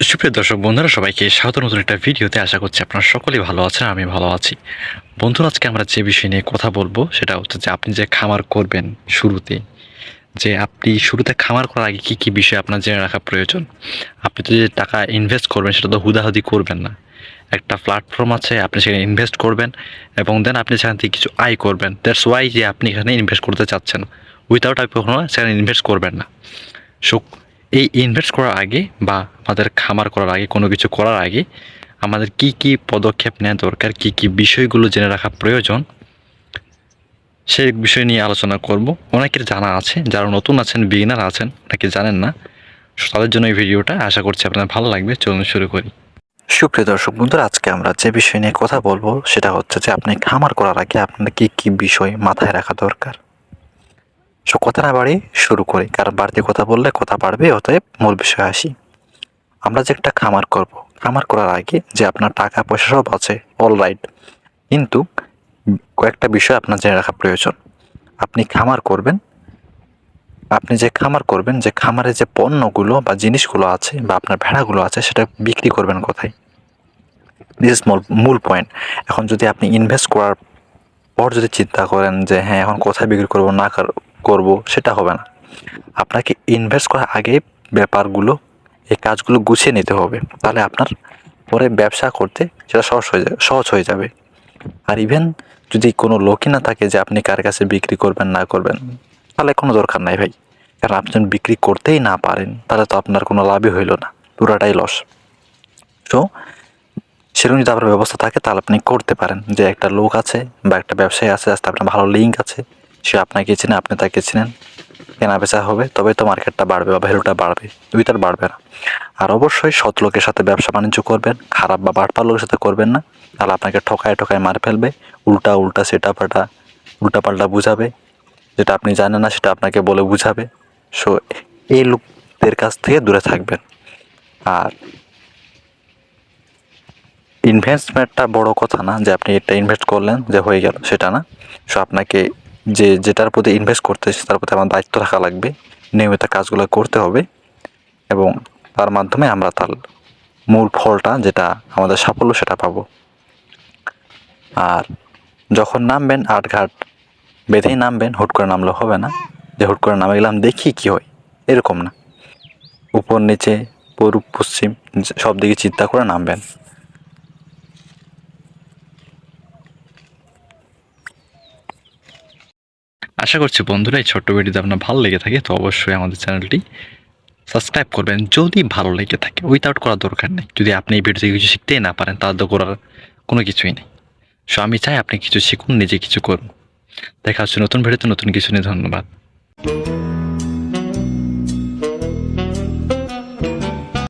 সুপ্রিয় দর্শক বন্ধুরা, সবাইকে স্বাগত। নতুন একটা ভিডিওতে আশা করছি আপনারা সকলেই ভালো আছেন, আমি ভালো আছি। বন্ধুরা, আজকে আমরা যে বিষয় নিয়ে কথা বলব, সেটা হচ্ছে যে আপনি যে খামার করবেন শুরুতে, যে আপনি শুরুতে খামার করার আগে কী কী বিষয় আপনার জেনে রাখা প্রয়োজন? আপনি তো যে টাকা ইনভেস্ট করবেন, সেটা তো হুদাহুদি করবেন না। একটা প্ল্যাটফর্ম আছে, আপনি সেখানে ইনভেস্ট করবেন, এবং দেন আপনি সেখান থেকে কিছু আয় করবেন। দ্যাটস ওয়াই যে আপনি এখানে ইনভেস্ট করতে চাচ্ছেন। উইথাউট আপনি কখনো সেখানে ইনভেস্ট করবেন না। সো এই ইনভেস্ট করার আগে বা আমাদের খামার করার আগে, কোনো কিছু করার আগে আমাদের কি কি পদক্ষেপ নেওয়া দরকার, কি কি বিষয়গুলো জেনে রাখা প্রয়োজন সেই বিষয় নিয়ে আলোচনা করব। অনেকের জানা আছে, যারা নতুন আছেন বিগিনার আছেন, অনেকে জানেন না। তাদের জন্য এই ভিডিওটা আশা করছি আপনার ভালো লাগবে। চলুন শুরু করি। সুপ্রিয় দর্শক বন্ধুরা, আজকে আমরা যে বিষয় নিয়ে কথা বলব, সেটা হচ্ছে যে আপনি খামার করার আগে আপনার কি কি বিষয় মাথায় রাখা দরকার? সো কথা না বাড়ি শুরু করি। কারণ বাড়তি কথা বললে কথা বাড়বে, অতএব মূল বিষয়ে আসি। আমরা যে একটা খামার করব। খামার করার আগে যে আপনার টাকা, পয়সা সব আছে অল রাইট কিন্তু কয়েকটা বিষয় আপনার জেনে রাখা প্রয়োজন। আপনি খামার করবেন। আপনি যে খামার করবেন, যে খামারে যে পণ্যগুলো বা জিনিসগুলো আছে বা আপনার ভেড়াগুলো আছে, সেটা বিক্রি করবেন কোথায়? দিস ইজ মূল পয়েন্ট এখন যদি আপনি ইনভেস্ট করার পর যদি চিন্তা করেন যে হ্যাঁ এখন কোথায় বিক্রি করব, না করব সেটা হবে না। আপনাকে ইনভেস্ট করার আগে ব্যাপারগুলো, এই কাজগুলো গুছিয়ে নিতে হবে। তাহলে আপনার পরে ব্যবসা করতে সেটা সহজ হয়ে যাবে, সহজ হয়ে যাবে। আর ইভেন যদি কোনো লোকই না থাকে যে আপনি কার কাছে বিক্রি করবেন, না করবেন, তাহলে কোনো দরকার নাই ভাই। কারণ আপনি যখন বিক্রি করতেই না পারেন, তাহলে তো আপনার কোনো লাভই হইল না, পুরাটাই লস সো সেরকম যদি আপনার ব্যবস্থা থাকে, তাহলে আপনি করতে পারেন। যে একটা লোক আছে বা একটা ব্যবসায়ী আছে, আস্তে আপনার ভালো লিঙ্ক আছে সে আপনাকে চেনে, আপনি তাকে চেনেন। কেনা বেচা হবে, তবে তো মার্কেটটা বাড়বে বা ভ্যালুটা বাড়বে। দুইটার বাড়বে না। আর অবশ্যই সৎ লোকের সাথে ব্যবসা বাণিজ্য করবেন, খারাপ বা বাটপার লোকের সাথে করবেন না। তাহলে আপনাকে ঠকায় ঠকায় মার ফেলবে, উল্টা উল্টা সেটা পাল্টা, উল্টা পাল্টা বুঝাবে। যেটা আপনি জানেন না, সেটা আপনাকে বলে বুঝাবে। সো এই লোকদের কাছ থেকে দূরে থাকবেন। আর ইনভেস্টমেন্টটা বড় কথা না যে আপনি এটা ইনভেস্ট করলেন যে হয়ে গেল, সেটা না। সো আপনাকে যে যেটার প্রতি ইনভেস্ট করতেছে তার প্রতি আমার দায়িত্ব রাখা লাগবে। নিয়মিত কাজগুলো করতে হবে এবং তার মাধ্যমে আমরা তার মূল ফলটা যেটা আমাদের সাফল্য সেটা পাবো। আর যখন নামবেন আটঘাট বেঁধেই নামবেন, হুট করে নামলে হবে না। যে হুট করে নামে গেলাম, দেখি কি হয়। এরকম না। উপর নিচে, পূর্ব, পশ্চিম, সব দিকে চিন্তা করে নামবেন। আশা করছি বন্ধুরা এই ছোট্ট ভিডিওতে আপনার ভালো লেগে থাকে, তো অবশ্যই আমাদের চ্যানেলটি সাবস্ক্রাইব করবেন। যদি ভালো লেগে থাকে উইথাউট করার দরকার নেই। যদি আপনি এই ভিডিও থেকে কিছু শিখতেই না পারেন, তাহলে তো করার কোনো কিছুই নেই। সো আমি চাই আপনি কিছু শিখুন, নিজে কিছু করুন। দেখা হচ্ছে নতুন ভিডিওতে, নতুন কিছু নিয়ে। ধন্যবাদ।